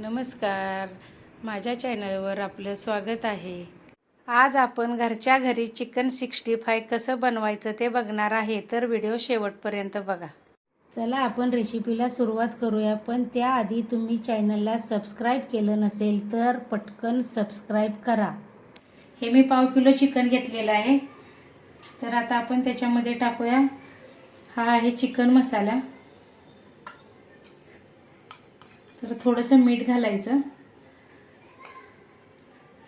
नमस्कार. माझ्या चॅनलवर आपलं स्वागत आहे. आज आपण घरच्या घरी चिकन सिक्स्टी फाय कसं बनवायचं ते बघणार आहे तर व्हिडिओ शेवटपर्यंत बघा. चला आपण रेसिपीला सुरुवात करूया पण त्याआधी तुम्ही चॅनलला सबस्क्राईब केलं नसेल तर पटकन सबस्क्राईब करा. हे मी पाव किलो चिकन घेतलेलं आहे. तर आता आपण त्याच्यामध्ये टाकूया. हा आहे चिकन मसाला. तर थोडंसं मीठ घालायचं.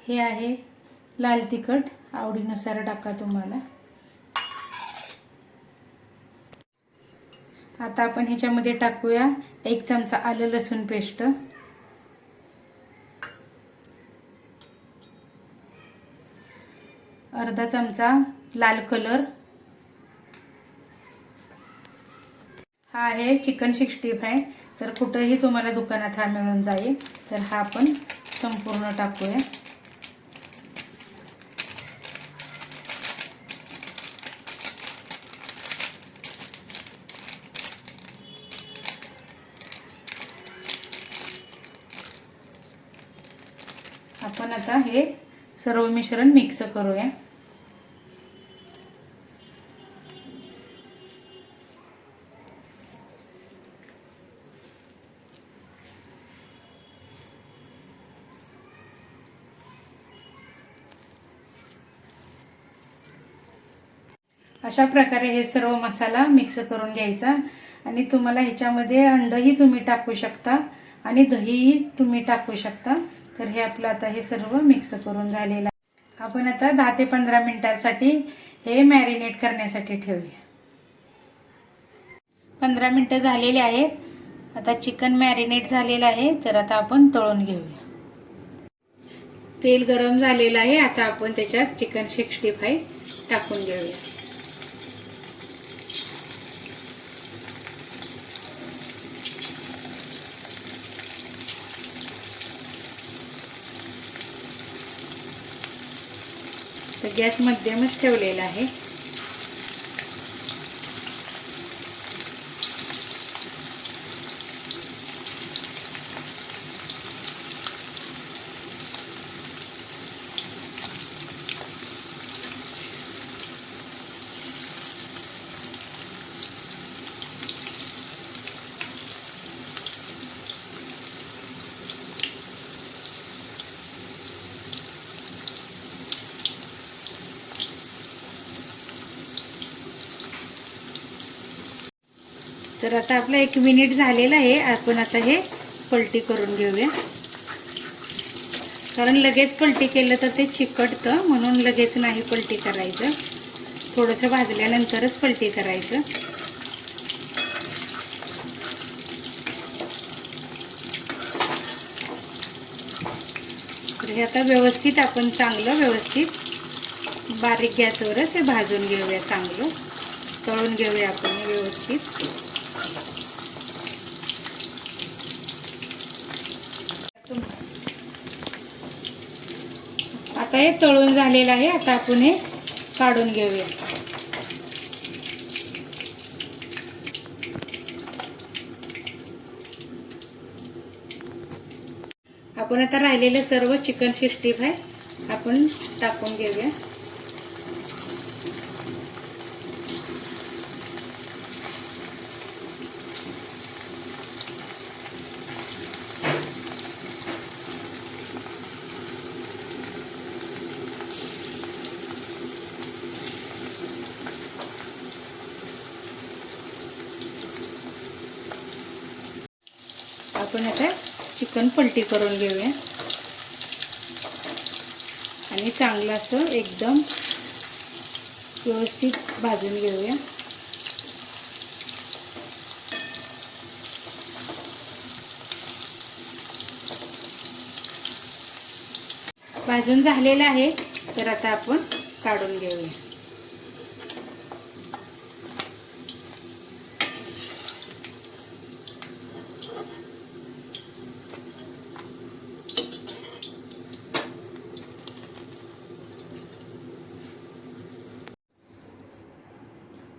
हे आहे लाल तिखट. आवडीनुसार टाका तुम्हाला. आता आपण ह्याच्यामध्ये टाकूया एक चमचा आलं लसूण पेस्ट. अर्धा चमचा लाल कलर. हा आहे चिकन सिक्स्टी फाय. तर कुठंही तुम्हाला दुकानात हा मिळून जाईल. तर हा आपण संपूर्ण टाकूया. आपण आता हे सर्व मिश्रण मिक्स करूया. अशा प्रकारे हे सर्व मसाला मिक्स करून घ्यायचा. आणि तुम्हाला ह्याच्यामध्ये अंडही तुम्ही टाकू शकता आणि दहीही तुम्ही टाकू शकता. तर हे आपलं आता हे सर्व मिक्स करून झालेलं आहे. आपण आता दहा ते पंधरा मिनटासाठी हे मॅरिनेट करण्यासाठी ठेवूया. पंधरा मिनटं झालेले आहेत. आता चिकन मॅरिनेट झालेलं आहे. तर आता आपण तळून घेऊया. तेल गरम झालेलं आहे. आता आपण त्याच्यात चिकन सिक्स्टी फाय टाकून घेऊया. तर गॅस मध्यमच ठेवलेला आहे. तर आता आपलं एक मिनिट झालेलं आहे. आपण आता हे पलटी करून घेऊया. कारण लगेच पलटी केलं तर ते चिकटतं म्हणून लगेच नाही पलटी करायचं. थोडंसं भाजल्यानंतरच पलटी करायचं. तर हे आता व्यवस्थित आपण चांगलं व्यवस्थित बारीक गॅसवरच हे भाजून घेऊया चांगलं. तळून घेऊया आपण व्यवस्थित. आता हे तळून झालेलं आहे. आता आपण हे काढून घेऊया. आपण आता राहिलेलं सर्व चिकन सिक्स्टी फाय आपण टाकून घेऊया. आपण आता चिकन पलटी करून घेऊया. आणि चांगलं असं एकदम व्यवस्थित भाजून घेऊया. भाजून झालेलं आहे तर आता आपण काढून घेऊया.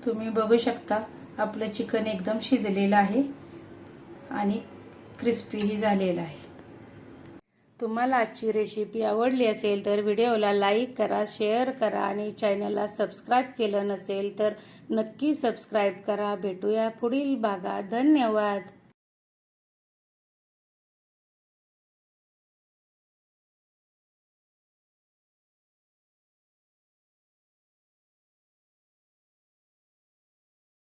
तुम्ही बघू शकता आपलं चिकन एकदम शिजलेलं आहे आणि क्रिस्पीही झालेलं आहे. तुम्हाला आजची रेसिपी आवडली असेल तर व्हिडिओला लाईक करा शेअर करा आणि चॅनलला सबस्क्राईब केलं नसेल तर नक्की सबस्क्राईब करा. भेटूया पुढील भागात. धन्यवाद!